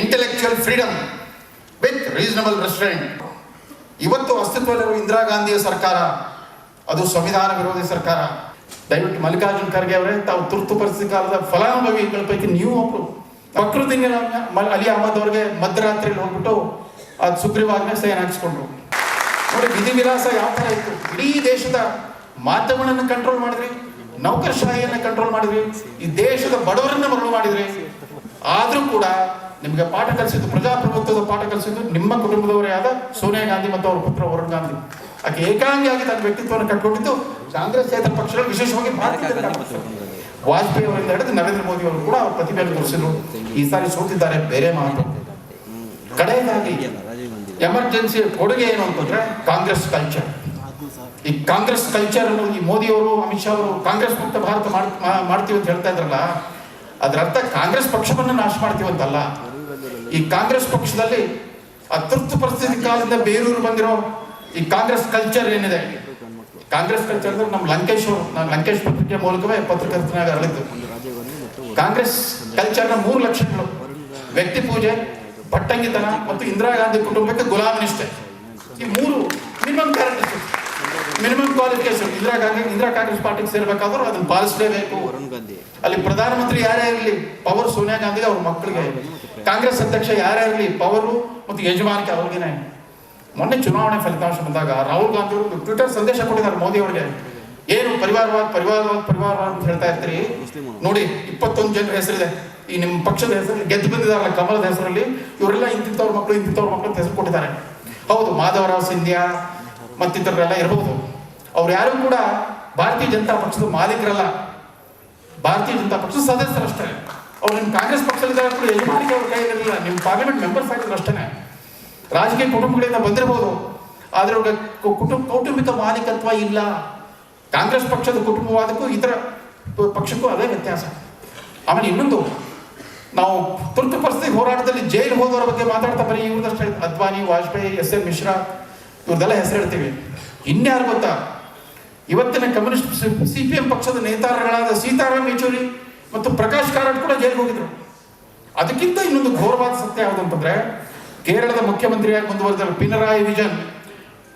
Intellectual freedom with reasonable restaurant ಇವತ್ತು ಅಸ್ತಿತ್ವದಲ್ಲಿರುವ ಇಂದಿರಾ ಗಾಂಧಿಯ ಸರ್ಕಾರ, ಅದು ಸಂವಿಧಾನ ವಿರೋಧಿ ಸರ್ಕಾರ. ದಯವಿಟ್ಟು ಮಲ್ಲಿಕಾರ್ಜುನ್ ಖರ್ಗೆ ಅವರೇ, ತಾವು ತುರ್ತು ಪರಿಸ್ಥಿತಿ ಕಾಲದ ಫಲಾನುಭವಿಗಳ ಪೈಕಿ ನೀವು ಒಬ್ರು. ಪ್ರಕೃತಿ ಅಲಿ ಅಹಮದ್ ಅವ್ರಿಗೆ ಮಧ್ಯರಾತ್ರಿಯಲ್ಲಿ ಹೋಗ್ಬಿಟ್ಟು ಅದು ಸುಗ್ರೀವಾಜ್ಞೆ ಸೈನ್ ಹಾಕಿಸ್ಕೊಂಡ್ರು. ನೋಡಿ, ವಿಧಿವಿಲಾಸ ಯಾವ ಥರ ಇತ್ತು? ಇಡೀ ದೇಶದ ಮಾಧ್ಯಮಗಳನ್ನು ಕಂಟ್ರೋಲ್ ಮಾಡಿದ್ರಿ, ನೌಕರಶಾಹಿಯನ್ನು ಕಂಟ್ರೋಲ್ ಮಾಡಿದ್ರಿ, ಈ ದೇಶದ ಬಡವರನ್ನ ಮರಳು ಮಾಡಿದ್ರಿ. ಆದರೂ ಕೂಡ ನಿಮಗೆ ಪಾಠ ಕಲಿಸಿದ್ದು ಪ್ರಜಾಪ್ರಭುತ್ವದ ಪಾಠ ಕಲಿಸಿದ್ದು ನಿಮ್ಮ ಕುಟುಂಬದವರೇ ಆದ ಸೋನಿಯಾ ಗಾಂಧಿ ಮತ್ತು ಅವರ ಪುತ್ರ ವರುಣ್ ಗಾಂಧಿ. ಆಕೆ ಏಕಾಂಗಿಯಾಗಿ ತನ್ನ ವ್ಯಕ್ತಿತ್ವವನ್ನು ಕಟ್ಕೊಂಡಿದ್ದು ಕಾಂಗ್ರೆಸ್ ನೇತರ ಪಕ್ಷಗಳು ವಿಶೇಷವಾಗಿ ಭಾರತೀಯ. ವಾಜಪೇಯಿ ಅವರಿಂದ ಹಿಡಿದು ನರೇಂದ್ರ ಮೋದಿ ಅವರು ಕೂಡ ಅವರ ಪ್ರತಿಭೆಯನ್ನು ತೋರಿಸಿದ್ರು. ಈ ಸಾರಿ ಸೋತಿದ್ದಾರೆ ಬೇರೆ ಮಾತು ಕಡೆಯದಾಗಿ ಎಮರ್ಜೆನ್ಸಿ ಕೊಡುಗೆ ಏನು ಅಂತಂದ್ರೆ ಕಾಂಗ್ರೆಸ್ ಕಲ್ಚರ್ ಈ ಕಾಂಗ್ರೆಸ್ ಕಲ್ಚರ್ ಅನ್ನು ಈ ಮೋದಿ ಅವರು ಅಮಿತ್ ಶಾ ಅವರು ಕಾಂಗ್ರೆಸ್ ಮುಕ್ತ ಭಾರತ ಮಾಡ್- ಮಾಡ್ತೀವಿ ಅಂತ ಹೇಳ್ತಾ ಇದ್ರಲ್ಲ ಅದರರ್ಥ ಕಾಂಗ್ರೆಸ್ ಪಕ್ಷವನ್ನು ನಾಶ ಮಾಡ್ತೀವಿ ಅಂತಲ್ಲ. ಈ ಕಾಂಗ್ರೆಸ್ ಪಕ್ಷದಲ್ಲಿ ಅತೃಪ್ತ ಪರಿಸ್ಥಿತಿ ಕಾಲದಿಂದ ಬೇರೂರು ಬಂದಿರೋ ಈ ಕಾಂಗ್ರೆಸ್ ಕಲ್ಚರ್ ಏನಿದೆ? ಕಾಂಗ್ರೆಸ್ ಕಲ್ಚರ್ ಅಂದ್ರೆ ನಮ್ಮ ಲಂಕೇಶ್ ಅವರು ಲಂಕೇಶ್ ಪತ್ರಿಕೆ ಮೂಲಕವೇ ಪತ್ರಕರ್ತನಾಗ ಅರಳಿದ್ದು. ಕಾಂಗ್ರೆಸ್ ಕಲ್ಚರ್ನ ಮೂರು ಲಕ್ಷಣಗಳು. ವ್ಯಕ್ತಿ ಪೂಜೆ, ಭಟ್ಟಂಗಿತನ ಮತ್ತು ಇಂದಿರಾ ಗಾಂಧಿ ಕುಟುಂಬಕ್ಕೆ ಗುಲಾಮ ನಿಷ್ಠೆ. ಈ ಮೂರು minimum character minimum qualification Indira Gandhi, Indira Congress ಪಾರ್ಟಿಗೆ ಸೇರ್ಬೇಕಾದ್ರೂ ಅದನ್ನ ಪಾಲಿಸಲೇಬೇಕು. ಅಲ್ಲಿ ಪ್ರಧಾನಮಂತ್ರಿ ಯಾರೇ ಇರಲಿ, ಪವರ್ ಸೋನಿಯಾ ಗಾಂಧಿಗೆ ಅವ್ರ ಮಕ್ಕಳಿಗೆ ಕಾಂಗ್ರೆಸ್ ಅಧ್ಯಕ್ಷ ಯಾರೇ ಇರಲಿ ಪವರು ಮತ್ತು ಯಜಮಾನಿಕೆ ಅವ್ರಿಗೇನೆ ಮೊನ್ನೆ ಚುನಾವಣೆ ಫಲಿತಾಂಶ ಬಂದಾಗ ರಾಹುಲ್ ಗಾಂಧಿ ಅವರು ಟ್ವಿಟರ್ ಸಂದೇಶ ಕೊಟ್ಟಿದ್ದಾರೆ ಮೋದಿ ಅವರಿಗೆ. ಏನು ಪರಿವಾರವಾದ ಪರಿವಾರವಾದ ಪರಿವಾರವಾದ ಅಂತ ಹೇಳ್ತಾ ಇರ್ತೀರಿ? ನೋಡಿ, ಇಪ್ಪತ್ತೊಂದು ಜನರ ಹೆಸರಿದೆ. ಈ ನಿಮ್ಮ ಪಕ್ಷದ ಹೆಸರಲ್ಲಿ ಗೆದ್ದು ಬಂದಿದ್ದಾರಲ್ಲ ಕಮಲದ ಹೆಸರಲ್ಲಿ, ಇವರೆಲ್ಲ ಇಂತಿಂತವ್ರ ಮಕ್ಕಳು ಇಂತಿಂತವ್ರ ಮಕ್ಕಳು ಹೆಸರು ಕೊಟ್ಟಿದ್ದಾರೆ. ಹೌದು, ಮಾಧವರಾವ್ ಸಿಂಧ್ಯಾ ಮತ್ತಿತರರೆಲ್ಲ ಇರಬಹುದು ಅವ್ರು ಯಾರು ಕೂಡ ಭಾರತೀಯ ಜನತಾ ಪಕ್ಷದ ಮಾಲೀಕರಲ್ಲ. ಭಾರತೀಯ ಜನತಾ ಪಕ್ಷದ ಸದಸ್ಯರಷ್ಟೇ. ಅವ್ರು ಕಾಂಗ್ರೆಸ್ ಪಕ್ಷದಲ್ಲಿದ್ದಾರೆ ಕೂಡ ಯಜಮಾನಿಕೆ ಅವ್ರ ಕೈಯಲ್ಲಿರಲಿಲ್ಲ ನಿಮ್ಮ ಪಾರ್ಲಿಮೆಂಟ್ ಮೆಂಬರ್ಸ್ ಆಗಿದ್ರು ಅಷ್ಟೇ ರಾಜಕೀಯ ಕುಟುಂಬಗಳಿಂದ ಬಂದಿರಬಹುದು ಆದರೆ ಅವ್ರಿಗೆ ಕು- ಕುಟುಂಬ ಕೌಟುಂಬಿಕ ಮಾಲೀಕತ್ವ ಇಲ್ಲ. ಕಾಂಗ್ರೆಸ್ ಪಕ್ಷದ ಕುಟುಂಬವಾದಕ್ಕೂ ಇತರ ಪಕ್ಷಕ್ಕೂ ಅದೇ ವ್ಯತ್ಯಾಸ. ಆಮೇಲೆ ಇನ್ನೊಂದು, ನಾವು ತುರ್ತು ಪರಿಸ್ಥಿತಿ ಹೋರಾಟದಲ್ಲಿ ಜೈಲು ಹೋದವರ ಬಗ್ಗೆ ಮಾತಾಡ್ತಾ ಬರೀ ಇವ್ರದಷ್ಟೇ ಅದ್ವಾನಿ, ವಾಜಪೇಯಿ, ಎಸ್ ಎಂ ಮಿಶ್ರಾ ಇವ್ರದೆಲ್ಲ ಹೆಸರು ಹೇಳ್ತೀವಿ. ಇನ್ಯಾರು ಗೊತ್ತಾ? ಇವತ್ತಿನ ಕಮ್ಯುನಿಸ್ಟ್ ಸಿ ಪಿ ಎಂ ಪಕ್ಷದ ನೇತಾರಗಳಾದ ಸೀತಾರಾಮ್ ಯೆಚೂರಿ ಮತ್ತು ಪ್ರಕಾಶ್ ಕಾರಟ್ ಕೂಡ ಜೈಲಿಗೆ ಹೋಗಿದ್ರು. ಅದಕ್ಕಿಂತ ಇನ್ನೊಂದು ಘೋರವಾದ ಸತ್ಯ ಯಾವುದು ಅಂತಂದ್ರೆ, ಕೇರಳದ ಮುಖ್ಯಮಂತ್ರಿಯಾಗಿ ಮುಂದುವರೆದ ಪಿನರಾಯಿ ವಿಜಯನ್.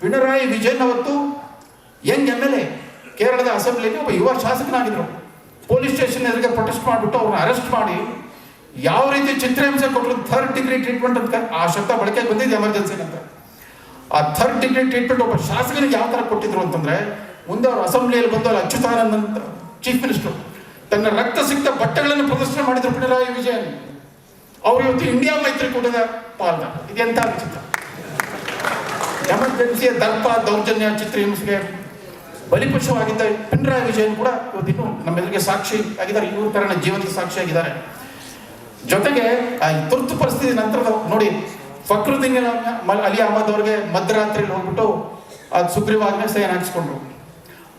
ಪಿಣರಾಯಿ ವಿಜಯನ್ ಅವತ್ತು ಯಂಗ್ ಎಂ ಎಲ್ ಎ, ಕೇರಳದ ಅಸೆಂಬ್ಲಿಗೆ ಒಬ್ಬ ಯುವ ಶಾಸಕನಾಗಿದ್ರು. ಪೊಲೀಸ್ ಸ್ಟೇಷನ್ ಎದುರಿಗೆ ಪ್ರೊಟೆಸ್ಟ್ ಮಾಡಿಬಿಟ್ಟು ಅವ್ರನ್ನ ಅರೆಸ್ಟ್ ಮಾಡಿ, ಯಾವ ರೀತಿ ಚಿತ್ರಹಿಂಸೆ ಕೊಟ್ಟರು ಥರ್ಡ್ ಡಿಗ್ರಿ ಟ್ರೀಟ್ಮೆಂಟ್ ಅಂತ ಆ ಶಬ್ದ ಬಳಕೆ ಬಂದಿದೆ ಎಮರ್ಜೆನ್ಸಿ ಅಂತ. ಆ ಥರ್ಡ್ ಡಿಗ್ರಿ ಟ್ರೀಟ್ಮೆಂಟ್ ಒಬ್ಬ ಶಾಸಕನಿಗೆ ಯಾವ ಥರ ಕೊಟ್ಟಿದ್ರು ಅಂತಂದ್ರೆ, ಮುಂದೆ ಅವರು ಅಸೆಂಬ್ಲಿಯಲ್ಲಿ ಬಂದು ಅಲ್ಲಿ ಅಂತ ಚೀಫ್ ಮಿನಿಸ್ಟರ್ ತನ್ನ ರಕ್ತ ಸಿಕ್ತ ಬಟ್ಟೆಗಳನ್ನು ಪ್ರದರ್ಶನ ಮಾಡಿದ್ರು ಪಿಣರಾಯಿ ವಿಜಯನ್. ಅವರು ಇವತ್ತು ಇಂಡಿಯಾ ಮೈತ್ರಿಕೂಟದ ಪಾಲ್ದ ಇದೆಂತ ಚಿತ್ರ ಎಮರ್ಜೆನ್ಸಿಯ ದರ್ಪ ದೌರ್ಜನ್ಯ ಚಿತ್ರಹಿಂಸೆಗೆ ಬಲಿಪಶುವಾಗಿದ್ದ ಪಿಣರಾಯಿ ವಿಜಯನ್ ಕೂಡ ಇವತ್ತಿನ್ನು ನಮ್ಮೆಲ್ಲರಿಗೆ ಸಾಕ್ಷಿ ಆಗಿದ್ದಾರೆ. ಇವರು ತರನ ಜೀವಂತ ಸಾಕ್ಷಿಯಾಗಿದ್ದಾರೆ ಜೊತೆಗೆ, ಆ ತುರ್ತು ಪರಿಸ್ಥಿತಿ ನಂತರದ ನೋಡಿ ಫಕ್ರುದ್ದೀನ್ ಅಲಿ ಅಹಮದ್ ಅವರಿಗೆ ಮಧ್ಯರಾತ್ರಿಯಲ್ಲಿ ಹೋಗ್ಬಿಟ್ಟು ಅದು ಸುಗ್ರೀವಾಜ್ಞೆ ಸೈನ್ ಹಾಕಿಸ್ಕೊಂಡ್ರು.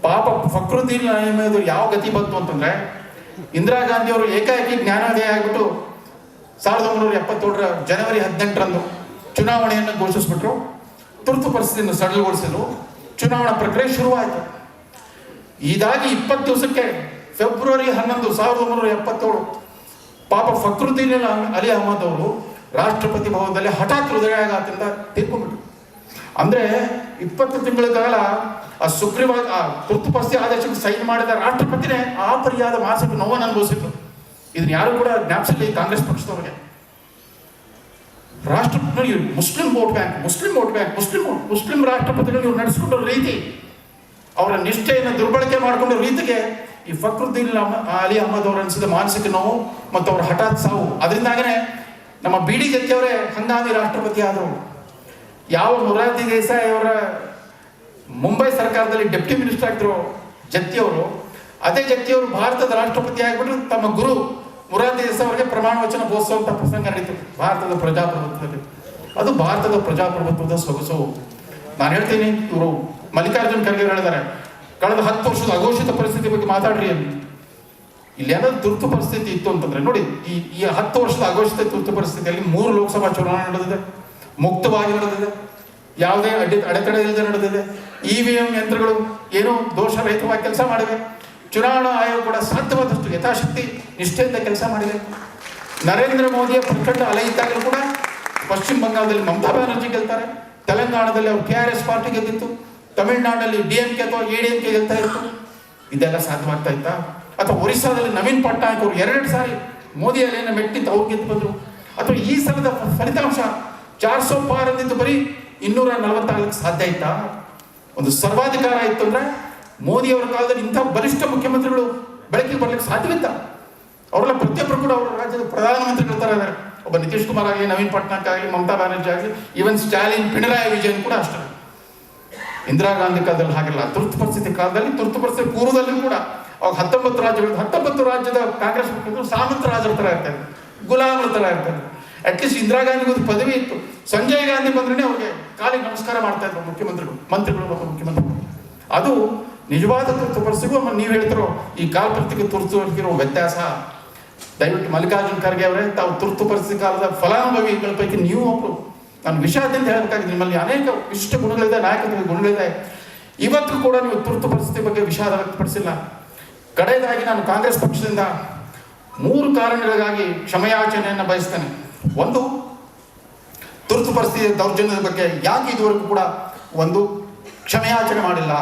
ಪಾಪ ಫಕ್ರುದ್ದೀನ್ ಅಹಮದ್ ಯಾವ ಗತಿ ಬಂತು ಅಂತಂದ್ರೆ ಇಂದಿರಾ ಗಾಂಧಿ ಅವರು ಏಕಾಏಕಿ ಜ್ಞಾನೋದಯ ಆಗಿಬಿಟ್ಟು ಸಾವಿರದ ಒಂಬೈನೂರ ಎಪ್ಪತ್ತೇಳರ ಜನವರಿ ಹದಿನೆಂಟರಂದು ಚುನಾವಣೆಯನ್ನು ಘೋಷಿಸ್ಬಿಟ್ರು. ತುರ್ತು ಪರಿಸ್ಥಿತಿಯನ್ನು ಸಡಲಗೊಳಿಸಲು ಚುನಾವಣಾ ಪ್ರಕ್ರಿಯೆ ಶುರುವಾಯಿತು. ಇದಾಗಿ ಇಪ್ಪತ್ತು ದಿವಸಕ್ಕೆ ಫೆಬ್ರವರಿ ಹನ್ನೊಂದು ಸಾವಿರದ ಒಂಬೈನೂರ ಎಪ್ಪತ್ತೇಳು ಪಾಪ ಫಕ್ರುದ್ದೀನ್ ಅಲಿ ಅಹಮದ್ ಅವರು ರಾಷ್ಟ್ರಪತಿ ಭವನದಲ್ಲಿ ಹಠಾತ್ ಹೃದಯಾಘಾತದಿಂದ ತೀರ್ಕೊಂಡ್ಬಿಟ್ರು. ಅಂದ್ರೆ ಇಪ್ಪತ್ತು ತಿಂಗಳ ಕಾಲ ಆ ಸುಗ್ರೀವ ಆ ತುರ್ತು ಪರಿಸ್ಥಿತಿ ಆದೇಶಕ್ಕೆ ಸೈನ್ ಮಾಡಿದ ರಾಷ್ಟ್ರಪತಿನೇ ಆ ಪರಿಯಾದ ಮಾನಸಿಕ ನೋವನ್ನು ಅನುಭವಿಸಿದ್ರು. ಇದನ್ನ ಯಾರು ಕೂಡ ಜ್ಞಾಪಿಸಲಿ ಕಾಂಗ್ರೆಸ್ ಪಕ್ಷದವರಿಗೆ. ರಾಷ್ಟ್ರ Muslim vote bank, Muslim vote bank, Muslim Muslim ರಾಷ್ಟ್ರಪತಿಗಳು ಇವ್ರು ನಡೆಸಿಕೊಂಡ ರೀತಿ ಅವರ ನಿಷ್ಠೆಯನ್ನು ದುರ್ಬಳಕೆ ಮಾಡಿಕೊಂಡ ರೀತಿಗೆ ಈ ಫಕ್ರುದ್ದೀನ್ ಅಲಿ ಅಹಮದ್ ಅವರು ಅನಿಸಿದ ಮಾನಸಿಕ ನೋವು ಮತ್ತು ಅವರ ಹಠಾತ್ ಸಾವು. ಅದರಿಂದಾಗನೇ ನಮ್ಮ ಬಿ ಡಿ ಜತ್ತಿಯವರೇ ಹಂಗಾಮಿ ರಾಷ್ಟ್ರಪತಿ ಆದರು ಯಾವ ಮೊರಾರ್ಜಿ ದೇಸಾಯಿ ಅವರ ಮುಂಬೈ ಸರ್ಕಾರದಲ್ಲಿ ಡೆಪ್ಟಿ ಮಿನಿಸ್ಟರ್ ಆಗಿದ್ರು ಜತ್ತಿಯವರು ಅದೇ ಜತ್ತಿಯವರು ಭಾರತದ ರಾಷ್ಟ್ರಪತಿ ಆಗಿಬಿಟ್ಟು ತಮ್ಮ ಗುರು ಮುರಾದಿ ದೇಸಾಯಿ ಅವರಿಗೆ ಪ್ರಮಾಣ ವಚನ ಬೋಧಿಸುವಂತ ಪ್ರಸಂಗ ನಡೀತು ಭಾರತದ ಪ್ರಜಾಪ್ರಭುತ್ವದಲ್ಲಿ. ಅದು ಭಾರತದ ಪ್ರಜಾಪ್ರಭುತ್ವದ ಸೊಗಸು. ನಾನು ಹೇಳ್ತೀನಿ, ಇವರು ಮಲ್ಲಿಕಾರ್ಜುನ್ ಖರ್ಗೆ ಹೇಳಿದ್ದಾರೆ, ಕಳೆದ ಹತ್ತು ವರ್ಷದ ಅಘೋಷಿತ ಪರಿಸ್ಥಿತಿ ಬಗ್ಗೆ ಮಾತಾಡ್ರಿ ಅಂತ. ಇಲ್ಲಿ ಏನಾದ್ರು ತುರ್ತು ಪರಿಸ್ಥಿತಿ ಇತ್ತು ಅಂತಂದ್ರೆ, ನೋಡಿ, ಈ ಈ ಹತ್ತು ವರ್ಷದ ಅಘೋಷಿತ ತುರ್ತು ಪರಿಸ್ಥಿತಿಯಲ್ಲಿ ಮೂರು ಲೋಕಸಭಾ ಚುನಾವಣೆ ನಡೆದಿದೆ, ಮುಕ್ತವಾಗಿ ನಡೆದಿದೆ. ಯಾವುದೇ ಅಡ್ಡಿ ಅಡೆತಡೆ ಇಲ್ಲದೆ ನಡೆದಿದೆ. ಇ ವಿ ಎಂ ಯಂತ್ರಗಳು ಏನೋ ದೋಷರಹಿತವಾಗಿ ಕೆಲಸ ಮಾಡಿವೆ. ಚುನಾವಣಾ ಆಯೋಗ ಕೂಡ ಸಾಧ್ಯವಾದಷ್ಟು ಯಥಾಶಕ್ತಿ ನಿಷ್ಠೆಯಿಂದ ಕೆಲಸ ಮಾಡಿದೆ. ನರೇಂದ್ರ ಮೋದಿಯ ಪ್ರಚಂಡ ಅಲೆ ಇದ್ದಾಗಲೂ ಕೂಡ ಪಶ್ಚಿಮ ಬಂಗಾಳದಲ್ಲಿ ಮಮತಾ ಬ್ಯಾನರ್ಜಿ ಗೆಲ್ತಾರೆ. ತೆಲಂಗಾಣದಲ್ಲಿ ಅವರು ಕೆ ಆರ್ ಎಸ್ ಪಾರ್ಟಿ ಗೆದ್ದಿತ್ತು. ತಮಿಳುನಾಡಲ್ಲಿ ಡಿ ಎಂ ಕೆ ಅಥವಾ ಎ ಡಿ ಎಂ ಕೆ ಗೆಲ್ತಾ ಇತ್ತು. ಇದೆಲ್ಲ ಸಾಧ್ಯವಾಗ್ತಾ ಇತ್ತಾ? ಅಥವಾ ಒರಿಸ್ಸಾದಲ್ಲಿ ನವೀನ್ ಪಟ್ನಾಯಕ್ ಅವರು ಎರಡು ಸಾರಿ ಮೋದಿ ಅಲೆಯನ್ನು ಮೆಟ್ಟಿದ್ದು ಅವ್ರು ಗೆದ್ದು ಬಂದರು. ಅಥವಾ ಈ ಸಲದ ಫಲಿತಾಂಶ ಚಾರ್ ಸೋ ಪಾರ್ ಅಂದಿದ್ದು ಬರೀ ಇನ್ನೂರ ನಲವತ್ತಾಗಲಿಕ್ಕೆ ಸಾಧ್ಯ ಆಯ್ತಾ? ಒಂದು ಸರ್ವಾಧಿಕಾರ ಇತ್ತು ಅಂದ್ರೆ ಮೋದಿ ಅವರ ಕಾಲದಲ್ಲಿ ಇಂಥ ಬಲಿಷ್ಠ ಮುಖ್ಯಮಂತ್ರಿಗಳು ಬೆಳಕಿಗೆ ಬರ್ಲಿಕ್ಕೆ ಸಾಧ್ಯವಿತ್ತ? ಅವರೆಲ್ಲ ಪ್ರತಿಯೊಬ್ಬರು ಕೂಡ ಅವರ ರಾಜ್ಯದ ಪ್ರಧಾನಮಂತ್ರಿ ಇದ್ದಾರೆ. ಒಬ್ಬ ನಿತೀಶ್ ಕುಮಾರ್ ಆಗಲಿ, ನವೀನ್ ಪಟ್ನಾಯಕ್ ಆಗಲಿ, ಮಮತಾ ಬ್ಯಾನರ್ಜಿ ಆಗಲಿ ಈವನ್ ಸ್ಟಾಲಿನ್, ಪಿಣರಾಯಿ ವಿಜಯನ್ ಕೂಡ ಅಷ್ಟೇ. ಇಂದಿರಾ ಗಾಂಧಿ ಕಾಲದಲ್ಲಿ ಹಾಗಿಲ್ಲ. ತುರ್ತು ಪರಿಸ್ಥಿತಿ ಕಾಲದಲ್ಲಿ, ತುರ್ತು ಪರಿಸ್ಥಿತಿ ಪೂರ್ವದಲ್ಲಿ ಕೂಡ ಅವಾಗ ಹತ್ತೊಂಬತ್ತು ರಾಜ್ಯಗಳು ಹತ್ತೊಂಬತ್ತು ರಾಜ್ಯದ ಕಾಂಗ್ರೆಸ್ ಮುಖ್ಯಮಂತ್ರಿ ಸಾಮಂತ ರಾಜರ ತರ ಇರ್ತಾರೆ. ಗುಲಾಮರ ಥರ ಇರ್ತಾರೆ. ಅಟ್ಲೀಸ್ಟ್ ಇಂದಿರಾ ಗಾಂಧಿಗೆ ಒಂದು ಪದವಿ ಇತ್ತು. ಸಂಜಯ್ ಗಾಂಧಿ ಬಂದ್ರೆ ಅವ್ರಿಗೆ ಕಾಲಿಗೆ ನಮಸ್ಕಾರ ಮಾಡ್ತಾ ಇದ್ರು ಮುಖ್ಯಮಂತ್ರಿಗಳು, ಮಂತ್ರಿಗಳು ಮತ್ತು ಮುಖ್ಯಮಂತ್ರಿಗಳು. ಅದು ನಿಜವಾದ ತುರ್ತು ಪರಿಸ್ಥಿತಿಗೂ ಆಮೇಲೆ ನೀವು ಹೇಳ್ತಿರೋ ಈ ಕಾಲ್ಪೃತಿಗೆ ತುರ್ತು ವ್ಯತ್ಯಾಸ. ದಯವಿಟ್ಟು ಮಲ್ಲಿಕಾರ್ಜುನ್ ಖರ್ಗೆ ಅವರೇ, ತಾವು ತುರ್ತು ಪರಿಸ್ಥಿತಿ ಕಾಲದ ಫಲಾನುಭವಿಗಳ ಪೈಕಿ ನೀವು ಒಬ್ರು. ನಾನು ವಿಷಾದದಿಂದ ಹೇಳಬೇಕಾಗಿದೆ, ನಿಮ್ಮಲ್ಲಿ ಅನೇಕ ವಿಶಿಷ್ಟ ಗುಣಗಳಿದೆ ನಾಯಕತ್ವ ಗುಣಗಳಿದೆ. ಇವತ್ತು ಕೂಡ ನೀವು ತುರ್ತು ಪರಿಸ್ಥಿತಿ ಬಗ್ಗೆ ವಿಷಾದ ವ್ಯಕ್ತಪಡಿಸಿಲ್ಲ. ಕಡೆಯದಾಗಿ ನಾನು ಕಾಂಗ್ರೆಸ್ ಪಕ್ಷದಿಂದ ಮೂರು ಕಾರಣಗಳಿಗಾಗಿ ಕ್ಷಮೆಯಾಚನೆಯನ್ನು ಬಯಸ್ತೇನೆ. ಒಂದು. ತುರ್ತು ಪರಿಸ್ಥಿತಿ ದೌರ್ಜನ್ಯದ ಬಗ್ಗೆ ಯಾಕೆ ಇದುವರೆಗೂ ಕೂಡ ಒಂದು ಕ್ಷಮೆಯಾಚನೆ ಮಾಡಿಲ್ಲ?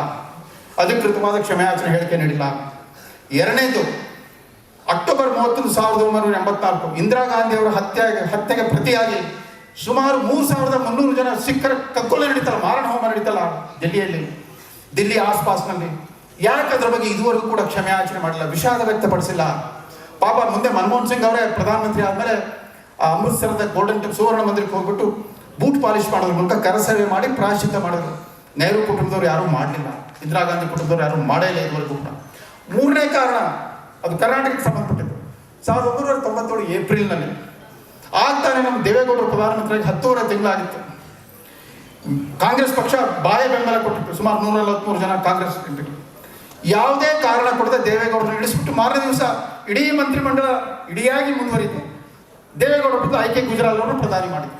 ಅಧಿಕೃತವಾದ ಕ್ಷಮೆಯಾಚನೆ ಹೇಳಿಕೆ ನೀಡಿಲ್ಲ. ಎರಡನೇದು, ಅಕ್ಟೋಬರ್ ಮೂವತ್ತೊಂದು ಸಾವಿರದ ಒಂಬೈನೂರ ಎಂಬತ್ನಾಲ್ಕು ಇಂದಿರಾ ಗಾಂಧಿ ಅವರ ಹತ್ಯೆಗೆ ಪ್ರತಿಯಾಗಿ ಸುಮಾರು ಮೂರು ಸಾವಿರದ ಮುನ್ನೂರು ಜನ ಸಿಖ್ಖರ ಕಗ್ಗೊಲೆ ನಡೀತಲ್ಲ, ಮಾರಣ ಹೋಮ ನಡೀತಲ್ಲ ದಿಲ್ಲಿಯಲ್ಲಿ, ದಿಲ್ಲಿ ಆಸ್ಪಾಸ್ನಲ್ಲಿ. ಯಾಕೆ ಅದರ ಬಗ್ಗೆ ಇದುವರೆಗೂ ಕೂಡ ಕ್ಷಮೆಯಾಚನೆ ಮಾಡಿಲ್ಲ? ವಿಷಾದ ವ್ಯಕ್ತಪಡಿಸಿಲ್ಲ. ಪಾಪ ಮುಂದೆ ಮನಮೋಹನ್ ಸಿಂಗ್ ಅವರೇ ಪ್ರಧಾನಮಂತ್ರಿ ಆದಮೇಲೆ ಆ ಅಮೃತ್ಸರದ ಗೋಲ್ಡನ್ ಟೆಂಪ್ ಸುವರ್ಣ ಮಂದಿರಕ್ಕೆ ಹೋಗ್ಬಿಟ್ಟು ಬೂಟ್ ಪಾಲಿಶ್ ಮಾಡೋದ್ರ ಮೂಲಕ ಕರಸೇವೆ ಮಾಡಿ ಪ್ರಾಯಶ್ಚಿತ್ತ ಮಾಡಿದ್ರು ನೆಹರು ಕುಟುಂಬದವರು ಯಾರೂ ಮಾಡಲಿಲ್ಲ. ಇಂದಿರಾ ಗಾಂಧಿ ಕುಟುಂಬದವರು ಯಾರೂ ಮಾಡೇ ಇಲ್ಲ ಇದುವರೆಗೂ ಕೂಡ. ಮೂರನೇ ಕಾರಣ, ಅದು ಕರ್ನಾಟಕಕ್ಕೆ ಸಂಬಂಧಪಟ್ಟಿದ್ದು. ಸಾವಿರದ ಒಂಬೈನೂರ ತೊಂಬತ್ತೇಳು ಏಪ್ರಿಲ್ನಲ್ಲಿ ಆಗ್ತಾನೆ ನಮ್ಮ ದೇವೇಗೌಡರು ಪ್ರಧಾನಮಂತ್ರಿಯಾಗಿ ಹತ್ತೂವರೆ ತಿಂಗಳಾಗಿತ್ತು. ಕಾಂಗ್ರೆಸ್ ಪಕ್ಷ ಬಾಯ ಬೆಂಬಲ ಕೊಟ್ಟಿತ್ತು. ಸುಮಾರು ನೂರ ನಲವತ್ಮೂರು ಜನ ಕಾಂಗ್ರೆಸ್ ಯಾವುದೇ ಕಾರಣ ಕೊಡದೆ ದೇವೇಗೌಡರನ್ನ ಇಳಿಸ್ಬಿಟ್ಟು ಮಾರನೇ ದಿವಸ ಇಡೀ ಮಂತ್ರಿಮಂಡಲ ಇಡಿಯಾಗಿ ಮುಂದುವರಿತು. ದೇವೇಗೌಡರ ಬಿಟ್ಟು ಆಯ್ಕೆ ಗುಜರಾತ್ ಅವರು ಪ್ರಧಾನಿ ಮಾಡಿದ್ರು.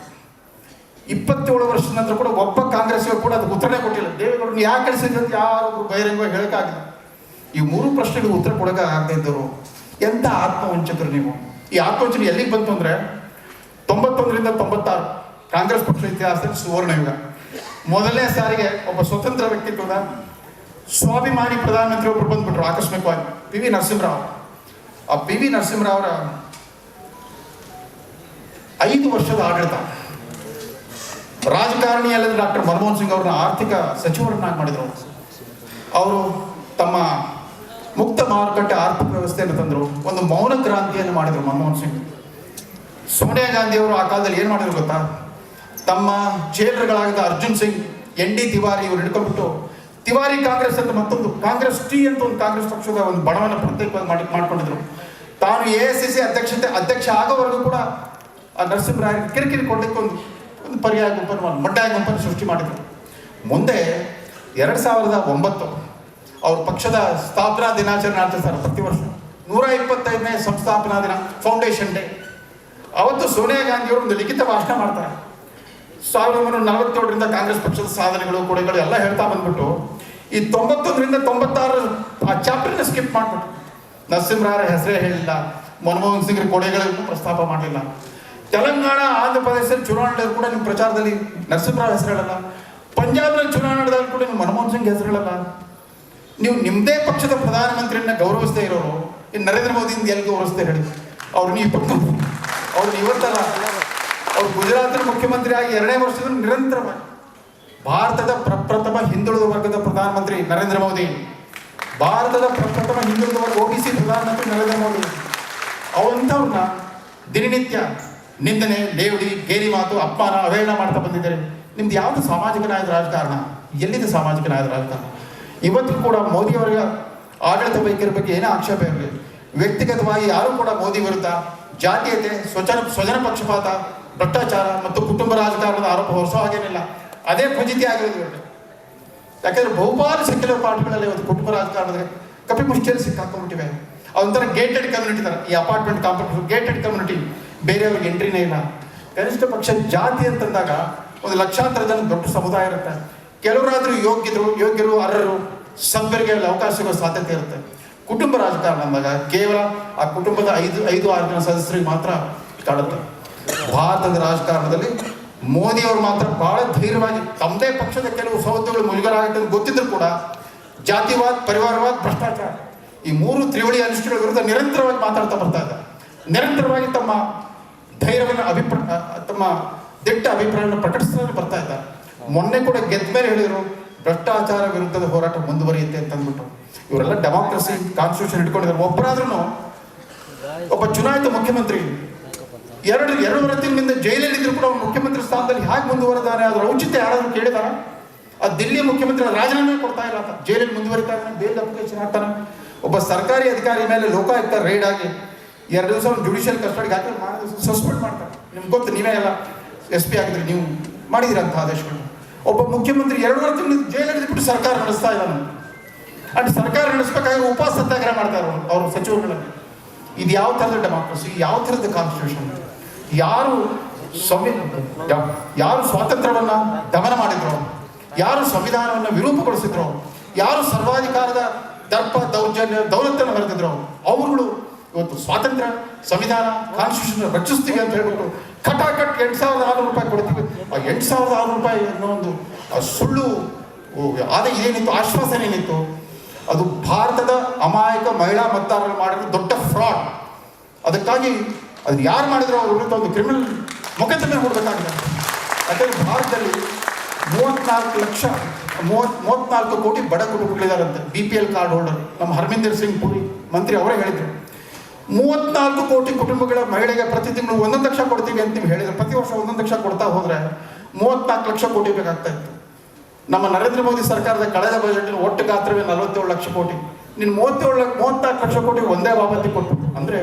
ಇಪ್ಪತ್ತೇಳು ವರ್ಷದ ನಂತರ ಕೂಡ ಒಬ್ಬ ಕಾಂಗ್ರೆಸ್ಗೆ ಕೂಡ ಅದಕ್ಕೆ ಉತ್ತರನೇ ಕೊಟ್ಟಿಲ್ಲ. ದೇವೇಗೌಡರು ಯಾಕೆ ಕಳಿಸಿದ್ರು ಅಂತ ಯಾರೊಬ್ರು ಬಹಿರಂಗವಾಗಿ ಹೇಳಕ್ಕಾಗಿಲ್ಲ ಈ ಮೂರು ಪ್ರಶ್ನೆಗಳಿಗೆ ಉತ್ತರ ಕೊಡೋಕೆ ಆಗದೆ ಇದ್ದರು. ಎಂಥ ಆತ್ಮವಂಚಕರು ನೀವು? ಈ ಆತ್ಮವಂಚನೆ ಎಲ್ಲಿಗೆ ಬಂತು ಅಂದರೆ ತೊಂಬತ್ತೊಂದರಿಂದ ತೊಂಬತ್ತಾರು. ಕಾಂಗ್ರೆಸ್ ಪಕ್ಷದ ಇತಿಹಾಸದಲ್ಲಿ ಸುವರ್ಣ ಯುಗ. ಮೊದಲನೇ ಸಾರಿಗೆ ಒಬ್ಬ ಸ್ವತಂತ್ರ ವ್ಯಕ್ತಿತ್ವದ ಸ್ವಾಭಿಮಾನಿ ಪ್ರಧಾನಮಂತ್ರಿ ಒಬ್ಬರು ಬಂದ್ಬಿಟ್ರು ಆಕಸ್ಮಿಕವಾಗಿ. P V Narasimharao. ಆ ಪಿ ವಿ ನರಸಿಂಹರಾವರ ಐದು ವರ್ಷದ ಆಡಳಿತ. ರಾಜಕಾರಣಿ ಅಲ್ಲದೆ ಡಾಕ್ಟರ್ ಮನಮೋಹನ್ ಸಿಂಗ್ ಅವ್ರನ್ನ ಆರ್ಥಿಕ ಸಚಿವರನ್ನಾಗಿ ಮಾಡಿದರು. ಅವರು ತಮ್ಮ ಮುಕ್ತ ಮಾರುಕಟ್ಟೆ ಆರ್ಥಿಕ ವ್ಯವಸ್ಥೆಯನ್ನು ತಂದರು. ಒಂದು ಮೌನ ಕ್ರಾಂತಿಯನ್ನು ಮಾಡಿದರು ಮನಮೋಹನ್ ಸಿಂಗ್. ಸೋನಿಯಾ ಗಾಂಧಿ ಅವರು ಆ ಕಾಲದಲ್ಲಿ ಏನು ಮಾಡಿದ್ರು ಗೊತ್ತಾ? ತಮ್ಮ ಚೇಲರ್ಗಳಾಗಿದ್ದ ಅರ್ಜುನ್ ಸಿಂಗ್, ಎನ್ ಡಿ ತಿವಾರಿ ಇವರು ಹಿಡ್ಕೊಂಡ್ಬಿಟ್ಟು, ತಿವಾರಿ ಕಾಂಗ್ರೆಸ್ ಅಂತ ಮತ್ತೊಂದು ಕಾಂಗ್ರೆಸ್ ಟಿ ಅಂತ ಒಂದು ಕಾಂಗ್ರೆಸ್ ಪಕ್ಷದ ಒಂದು ಬಣವನ್ನು ಪ್ರತ್ಯೇಕವಾಗಿ ಮಾಡಿ ಮಾಡಿಕೊಂಡಿದ್ರು. ತಾನು ಎ ಎಸ್ ಸಿ ಸಿ ಅಧ್ಯಕ್ಷತೆ ಅಧ್ಯಕ್ಷ ಆಗೋವರೆಗೂ ಕೂಡ ಆ ನರಸಿಂಹರಾಯ ಕಿರಿಕಿರಿ ಕೊಡಲಿಕ್ಕೆ ಒಂದು ಒಂದು ಪರ್ಯಾಯ ಗುಂಪನ್ನು ಮಾಡಿ ಮಡ್ಡಾಯ ಗುಂಪನ್ನು ಸೃಷ್ಟಿ ಮಾಡಿದರು. ಮುಂದೆ ಎರಡು ಸಾವಿರದ ಒಂಬತ್ತು ಅವ್ರ ಪಕ್ಷದ ಸ್ಥಾಪನಾ ದಿನಾಚರಣೆ ಆಚರಿಸ್ತಾರೆ ಪ್ರತಿ ವರ್ಷ. ನೂರ ಇಪ್ಪತ್ತೈದನೇ ಸಂಸ್ಥಾಪನಾ ದಿನ ಫೌಂಡೇಶನ್ ಡೇ ಅವತ್ತು ಸೋನಿಯಾ ಗಾಂಧಿಯವರು ಒಂದು ಲಿಖಿತ ಭಾಷಣ ಮಾಡ್ತಾರೆ. ಸಾವಿರದ ಒಂಬೈನೂರ ನಲವತ್ತೇಳರಿಂದ ಕಾಂಗ್ರೆಸ್ ಪಕ್ಷದ ಸಾಧನೆಗಳು, ಕೊಡುಗೆಗಳು ಎಲ್ಲ ಹೇಳ್ತಾ ಬಂದ್ಬಿಟ್ಟು ಈ ತೊಂಬತ್ತೊಂದರಿಂದ ತೊಂಬತ್ತಾರು ಆ ಚಾಪ್ಟರ್ನ ಸ್ಕಿಪ್ ಮಾಡಿಬಿಟ್ಟು ನರಸಿಂಹರಾಯರ ಹೆಸರೇ ಹೇಳಿಲ್ಲ. ಮನಮೋಹನ್ ಸಿಂಗ್ರ ಕೊಡುಗೆಗಳನ್ನು ಪ್ರಸ್ತಾಪ ಮಾಡಲಿಲ್ಲ. ತೆಲಂಗಾಣ ಆಂಧ್ರ ಪ್ರದೇಶದ ಚುನಾವಣೆ ಕೂಡ ನಿಮ್ಮ ಪ್ರಚಾರದಲ್ಲಿ ನರಸಿಂಹರಾವ್ ಹೆಸರು ಹೇಳಲ್ಲ ಪಂಜಾಬ್ನಲ್ಲಿ ಚುನಾವಣೆ ಕೂಡ ನೀವು ಮನಮೋಹನ್ ಸಿಂಗ್ ಹೆಸರು ಹೇಳಲ್ಲ ನೀವು ನಿಮ್ಮದೇ ಪಕ್ಷದ ಪ್ರಧಾನಮಂತ್ರಿಯನ್ನ ಗೌರವಿಸದೇ ಇರೋರು ಇನ್ನು ನರೇಂದ್ರ ಮೋದಿಯಿಂದ ಎಲ್ಲಿ ಗೌರವಿಸ್ತಾ ಹೇಳಿ. ಅವ್ರು ನೀವು ಅವ್ರು ಇವತ್ತಲ್ಲ ಅವ್ರು ಗುಜರಾತಿನ ಮುಖ್ಯಮಂತ್ರಿ ಆಗಿ ಎರಡನೇ ವರ್ಷದ ನಿರಂತರವಾಗಿ ಭಾರತದ ಪ್ರಪ್ರಥಮ ಹಿಂದುಳಿದ ವರ್ಗದ ಪ್ರಧಾನಮಂತ್ರಿ ನರೇಂದ್ರ ಮೋದಿ. ಭಾರತದ ಪ್ರಪ್ರಥಮ ಹಿಂದುಳಿದ ವರ್ಗ ಓಬಿಸಿ ಪ್ರಧಾನಮಂತ್ರಿ ನರೇಂದ್ರ ಮೋದಿ. ಅವಂಥವ್ರನ್ನ ದಿನನಿತ್ಯ ನಿಂದನೆ, ಲೇವಡಿ, ಗೇರಿ ಮಾತು ಅಪಮಾನ ಅವಹೇಳನ ಮಾಡ್ತಾ ಬಂದಿದ್ದಾರೆ. ನಿಮ್ದು ಯಾವುದು ಸಾಮಾಜಿಕ ನ್ಯಾಯದ ರಾಜಕಾರಣ? ಎಲ್ಲಿದೆ ಸಾಮಾಜಿಕ ನ್ಯಾಯದ ರಾಜಕಾರಣ? ಇವತ್ತು ಕೂಡ ಮೋದಿಯವರ ಆಡಳಿತ ವೈಖರಿ ಬಗ್ಗೆ ಏನೇ ಆಕ್ಷೇಪ ಇರಲಿ, ವ್ಯಕ್ತಿಗತವಾಗಿ ಯಾರು ಕೂಡ ಮೋದಿ ವಿರುದ್ಧ ಜಾತೀಯತೆ ಸ್ವಜನ ಸ್ವಜನ ಪಕ್ಷಪಾತ, ಭ್ರಷ್ಟಾಚಾರ ಮತ್ತು ಕುಟುಂಬ ರಾಜಕಾರಣದ ಆರೋಪ ಹೊರಸೋ ಹಾಗೇನಿಲ್ಲ. ಅದೇ ಫಜಿತಿ ಆಗಿರೋದು. ಯಾಕಂದ್ರೆ ಬಹುಪಾಲು ಸೆಕ್ಯುಲರ್ ಪಾರ್ಟಿಗಳಲ್ಲಿ ಇವತ್ತು ಕುಟುಂಬ ರಾಜಕಾರಣದ ಕಪಿ ಮುಷ್ಟಿಯಲ್ಲಿ ಸಿಕ್ಕಾಕೊಂಡ್ಬಿಟ್ಟಿವೆ. ಅದೊಂಥರ ಗೇಟೆಡ್ ಕಮ್ಯುನಿಟಿ ತರ. ಈ ಅಪಾರ್ಟ್ಮೆಂಟ್ ಕಾಂಪ್ಲೆಕ್ಸ್ ಗೇಟೆಡ್ ಕಮ್ಯುನಿಟಿ ಬೇರೆಯವ್ರಿಗೆ ಎಂಟ್ರಿನೇ ಇಲ್ಲ. ಕನಿಷ್ಠ ಪಕ್ಷ ಜಾತಿ ಅಂತಂದಾಗ ಒಂದು ಲಕ್ಷಾಂತರ ಜನ ದೊಡ್ಡ ಸಮುದಾಯ ಇರುತ್ತೆ. ಕೆಲವರಾದ್ರೂ ಯೋಗ್ಯರು ಯೋಗ್ಯರು, ಅರ್ಹರು ಸಭ್ಯರಿಗೆ ಅವಕಾಶ ಸಿಗೋ ಸಾಧ್ಯತೆ ಇರುತ್ತೆ. ಕುಟುಂಬ ರಾಜಕಾರಣ ಅಂದಾಗ ಕೇವಲ ಆ ಕುಟುಂಬದ ಐದು ಐದು, ಆರು ಜನ ಸದಸ್ಯರಿಗೆ ಮಾತ್ರ ಕಾಡುತ್ತೆ ಭಾರತದ ರಾಜಕಾರಣದಲ್ಲಿ ಮೋದಿಯವರು ಮಾತ್ರ ಬಹಳ ಧೈರ್ಯವಾಗಿ ತಮ್ಮದೇ ಪಕ್ಷದ ಕೆಲವು ಸೌಧಗಳು ಮುಜುಗರಾಗುತ್ತೆ ಅಂತ ಗೊತ್ತಿದ್ರು ಕೂಡ ಜಾತಿವಾದ, ಪರಿವಾರವಾದ, ಭ್ರಷ್ಟಾಚಾರ. ಈ ಮೂರು ತ್ರಿವಳಿ ಅನಿಷ್ಟಗಳ ವಿರುದ್ಧ ನಿರಂತರವಾಗಿ ಮಾತಾಡ್ತಾ ಬರ್ತಾ ಇದ್ದಾರೆ ನಿರಂತರವಾಗಿ ತಮ್ಮ ಧೈರ್ಯವನ್ನು ಅಭಿಪ್ರಾಯ ತಮ್ಮ ದಿಟ್ಟ ಅಭಿಪ್ರಾಯವನ್ನು ಪ್ರಕಟಿಸ್ತಾನೆ ಬರ್ತಾ ಇದ್ದಾರೆ. ಮೊನ್ನೆ ಕೂಡ ಗೆದ್ದ ಮೇಲೆ ಹೇಳಿದರು, ಭ್ರಷ್ಟಾಚಾರ ವಿರುದ್ಧದ ಹೋರಾಟ ಮುಂದುವರಿಯುತ್ತೆ ಅಂತ ಅಂದ್ಬಿಟ್ಟು ಇವರೆಲ್ಲ ಡೆಮಾಕ್ರಸಿ ಕಾನ್ಸ್ಟಿಟ್ಯೂಷನ್ ಇಟ್ಕೊಂಡಿದ್ದಾರೆ. ಒಬ್ಬರಾದ್ರೂ ಒಬ್ಬ ಚುನಾಯಿತ ಮುಖ್ಯಮಂತ್ರಿ, ಎರಡು, ಎರಡೂವರೆ ತಿಂಗಳಿಂದ ಜೈಲಲ್ಲಿ ಇದ್ರು ಕೂಡ ಮುಖ್ಯಮಂತ್ರಿ ಸ್ಥಾನದಲ್ಲಿ ಹೇಗೆ ಮುಂದುವರೆದಾರೆ ಅದರ ಔಚಿತ್ಯ ಯಾರಾದರೂ ಕೇಳಿದಾರ? ಆ ದಿಲ್ಲಿ ಮುಖ್ಯಮಂತ್ರಿ ರಾಜೀನಾಮೆ ಕೊಡ್ತಾ ಇಲ್ಲ ಜೈಲಲ್ಲಿ ಮುಂದುವರಿತಾ ಇದ್ದಾನೆ, ಬೇಲ್ ಅಪ್ಲಿಕೇಶನ್ ಹಾಕ್ತಾನೆ. ಒಬ್ಬ ಸರ್ಕಾರಿ ಅಧಿಕಾರಿ ಮೇಲೆ ಲೋಕಾಯುಕ್ತ ರೈಡ್ ಆಗಿ ಎರಡು ದಿವಸ ಜುಡಿಷಿಯಲ್ ಕಸ್ಟಡಿಗೆ ಹಾಕಿ ಸಸ್ಪೆಂಡ್ ಮಾಡ್ತಾರೆ. ನಿಮ್ಗೆ ಗೊತ್ತು, ನೀವೇ ಎಲ್ಲ ಎಸ್ ಪಿ ಆಗಿದ್ರೆ, ನೀವು ಮಾಡಿದಿರಂತ ಆದೇಶಗಳು. ಒಬ್ಬ ಮುಖ್ಯಮಂತ್ರಿ ಎರಡೂವರೆ ತಿಂಗಳು ಜೈಲಲ್ಲಿ ಬಿಟ್ಟು ಸರ್ಕಾರ ನಡೆಸ್ತಾ ಇದ್ದಾನೆ. ಅಂಡ್ ಸರ್ಕಾರ ನಡೆಸಬೇಕಾಗಿ ಉಪವಾಸ ಸತ್ಯಾಗ್ರಹ ಮಾಡ್ತಾರೆ ಅವರು ಸಚಿವರುಗಳಲ್ಲಿ. ಇದು ಯಾವ ಥರದ ಡೆಮಾಕ್ರಸಿ ಯಾವ ಥರದ ಕಾನ್ಸ್ಟಿಟ್ಯೂಷನ್ ಯಾರು ಸಂವಿ ಯಾರು ಸ್ವಾತಂತ್ರ್ಯವನ್ನು ದಮನ ಮಾಡಿದ್ರು? ಯಾರು ಸಂವಿಧಾನವನ್ನು ವಿರೂಪಗೊಳಿಸಿದ್ರು? ಯಾರು ಸರ್ವಾಧಿಕಾರದ ದರ್ಪ, ದೌರ್ಜನ್ಯ, ದೌಲತ್ತನ್ನು ಬರೆದಿದ್ರು ಅವರುಗಳು ಇವತ್ತು ಸ್ವಾತಂತ್ರ್ಯ ಸಂವಿಧಾನ ಕಾನ್ಸ್ಟಿಟ್ಯೂಷನ್ ರಕ್ಷಿಸ್ತೀವಿ ಅಂತ ಹೇಳ್ಬಿಟ್ಟು ಕಟಾಕಟ್ ಎಂಟು ಸಾವಿರದ ಆರುನೂರು ರೂಪಾಯಿ ಕೊಡ್ತೀವಿ. ಆ ಎಂಟು ಸಾವಿರದ ಆರುನೂರು ರೂಪಾಯಿ ಅನ್ನೋ ಒಂದು ಸುಳ್ಳು ಓ, ಆದ ಏನಿತ್ತು ಆಶ್ವಾಸನೆ ಏನಿತ್ತು? ಅದು ಭಾರತದ ಅಮಾಯಕ ಮಹಿಳಾ ಮತದಾರರು ಮಾಡಿದ ದೊಡ್ಡ ಫ್ರಾಡ್ ಅದಕ್ಕಾಗಿ ಅದನ್ನ ಯಾರು ಮಾಡಿದ್ರು ಅವ್ರ ಒಂದು ಕ್ರಿಮಿನಲ್ ಮೊಕದ್ದಮೆ ಹೂಡಬೇಕಾಗಿದೆ ಯಾಕಂದ್ರೆ ಭಾರತದಲ್ಲಿ ಮೂವತ್ನಾಲ್ಕು ಲಕ್ಷ ಮೂವತ್ ಮೂವತ್ನಾಲ್ಕು ಕೋಟಿ ಬಡ ಕುಟುಂಬಗಳಿದಾರಂತೆ B P L card holder ನಮ್ಮ ಹರ್ಮಿಂದರ್ ಸಿಂಗ್ ಪುರಿ ಮಂತ್ರಿ ಅವರೇ ಹೇಳಿದ್ರು. ಮೂವತ್ನಾಲ್ಕು ಕೋಟಿ ಕುಟುಂಬಗಳ ಮಹಿಳೆಗೆ ಪ್ರತಿ ತಿಂಗಳು ಒಂದೊಂದು ಲಕ್ಷ ಕೊಡ್ತೀವಿ ಅಂತ ನೀವು ಹೇಳಿದ್ರೆ, ಪ್ರತಿ ವರ್ಷ ಒಂದೊಂದು ಲಕ್ಷ ಕೊಡ್ತಾ ಹೋದ್ರೆ ಮೂವತ್ನಾಲ್ಕು ಲಕ್ಷ ಕೋಟಿ ಬೇಕಾಗ್ತಾ ಇತ್ತು. ನಮ್ಮ ನರೇಂದ್ರ ಮೋದಿ ಸರ್ಕಾರದ ಕಳೆದ ಬಜೆಟ್ನ ಒಟ್ಟು ಗಾತ್ರವೇ ನಲವತ್ತೇಳು ಲಕ್ಷ ಕೋಟಿ. ನೀನು ಮೂವತ್ತೇಳು ಲಕ್ಷ, ಮೂವತ್ನಾಲ್ಕು ಲಕ್ಷ ಕೋಟಿ ಒಂದೇ ಬಾಬತಿ ಕೊಟ್ಟು ಅಂದ್ರೆ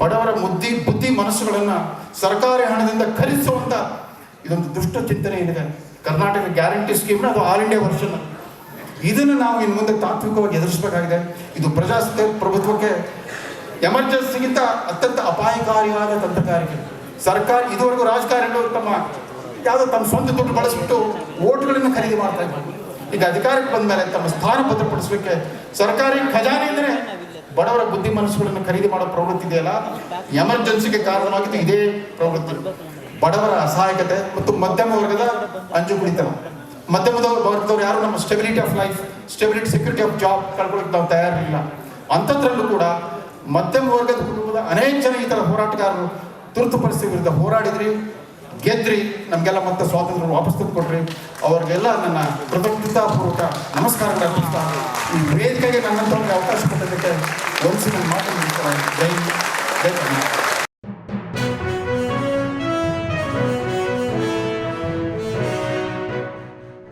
ಬಡವರ ಮುದ್ದಿ, ಬುದ್ಧಿ ಮನಸ್ಸುಗಳನ್ನು ಸರ್ಕಾರಿ ಹಣದಿಂದ ಖರೀದಿಸುವಂತ ಇದೊಂದು ದುಷ್ಟ ಚಿಂತನೆ ಏನಿದೆ? ಕರ್ನಾಟಕ ಗ್ಯಾರಂಟಿ ಸ್ಕೀಮ್ನ ಅದು ಆಲ್ ಇಂಡಿಯಾ ವರ್ಷನ್ ಇದನ್ನು ನಾವು ಇನ್ನು ಮುಂದೆ ತಾತ್ವಿಕವಾಗಿ ಎದುರಿಸಬೇಕಾಗಿದೆ. ಇದು ಪ್ರಜಾಸತ್ತೆ, ಪ್ರಭುತ್ವಕ್ಕೆ ಎಮರ್ಜೆನ್ಸಿಗಿಂತ ಅತ್ಯಂತ ಅಪಾಯಕಾರಿಯಾದ ತಂತ್ರಗಾರಿಕೆ. ಸರ್ಕಾರ ಇದುವರೆಗೂ ರಾಜಕಾರಣಿಗಳು ತಮ್ಮ ಯಾವುದೋ ತಮ್ಮ ಸ್ವಂತ ದುಡ್ಡು ಬಳಸಿಬಿಟ್ಟು ಓಟ್ಗಳನ್ನು ಖರೀದಿ ಮಾಡ್ತಾ ಇದ್ದಾರೆ. ಈಗ ಅಧಿಕಾರಕ್ಕೆ ಬಂದ ಮೇಲೆ ತಮ್ಮ ಸ್ಥಾನ ಭದ್ರಪಡಿಸಲಿಕ್ಕೆ ಸರ್ಕಾರಿ ಖಜಾನೆ ಅಂದ್ರೆ ಬಡವರ ಬುದ್ಧಿ ಮನಸ್ಸುಗಳನ್ನು ಖರೀದಿ ಮಾಡೋ ಪ್ರವೃತ್ತಿ ಇದೆಯಲ್ಲ? ಎಮರ್ಜೆನ್ಸಿಗೆ ಕಾರಣವಾಗಿದ್ದು ಇದೇ ಪ್ರವೃತ್ತಿ. ಬಡವರ ಅಸಹಾಯಕತೆ ಮತ್ತು ಮಧ್ಯಮ ವರ್ಗದ ಅಂಜುಗುಳಿತನ ಮಧ್ಯಮದ ವರ್ಗದವ್ರು ಯಾರು? ನಮ್ಮ stability of life stability security of job ಕಳ್ಕೊಳ್ಳೋಕೆ ನಾವು ತಯಾರಿಲ್ಲ. ಅಂಥದ್ರಲ್ಲೂ ಕೂಡ ಮಧ್ಯಮ ವರ್ಗದ ಕುಟುಂಬದ ಅನೇಕ ಜನ ಈ ಥರ ಹೋರಾಟಗಾರರು ತುರ್ತು ಪರಿಸ್ಥಿತಿ ವಿರುದ್ಧ ಹೋರಾಡಿದ್ರಿ, ಗೆದ್ರಿ, ನಮಗೆಲ್ಲ ಮತ್ತೆ ಸ್ವಾತಂತ್ರ್ಯ ವಾಪಸ್ ತಂದು ಕೊಟ್ರಿ ಅವ್ರಿಗೆಲ್ಲ ನನ್ನ ಕೃತಜ್ಞತಾಪೂರ್ವಕ ನಮಸ್ಕಾರ ಅರ್ಪಿಸ್ತಾ ಈ ವೇದಿಕೆಗೆ ನನ್ನಂಥವ್ರಿಗೆ ಅವಕಾಶ ಕೊಟ್ಟಿದ್ದಕ್ಕೆ ಒಂದು ನನ್ನ. ಜೈ ಹಿಂದ್.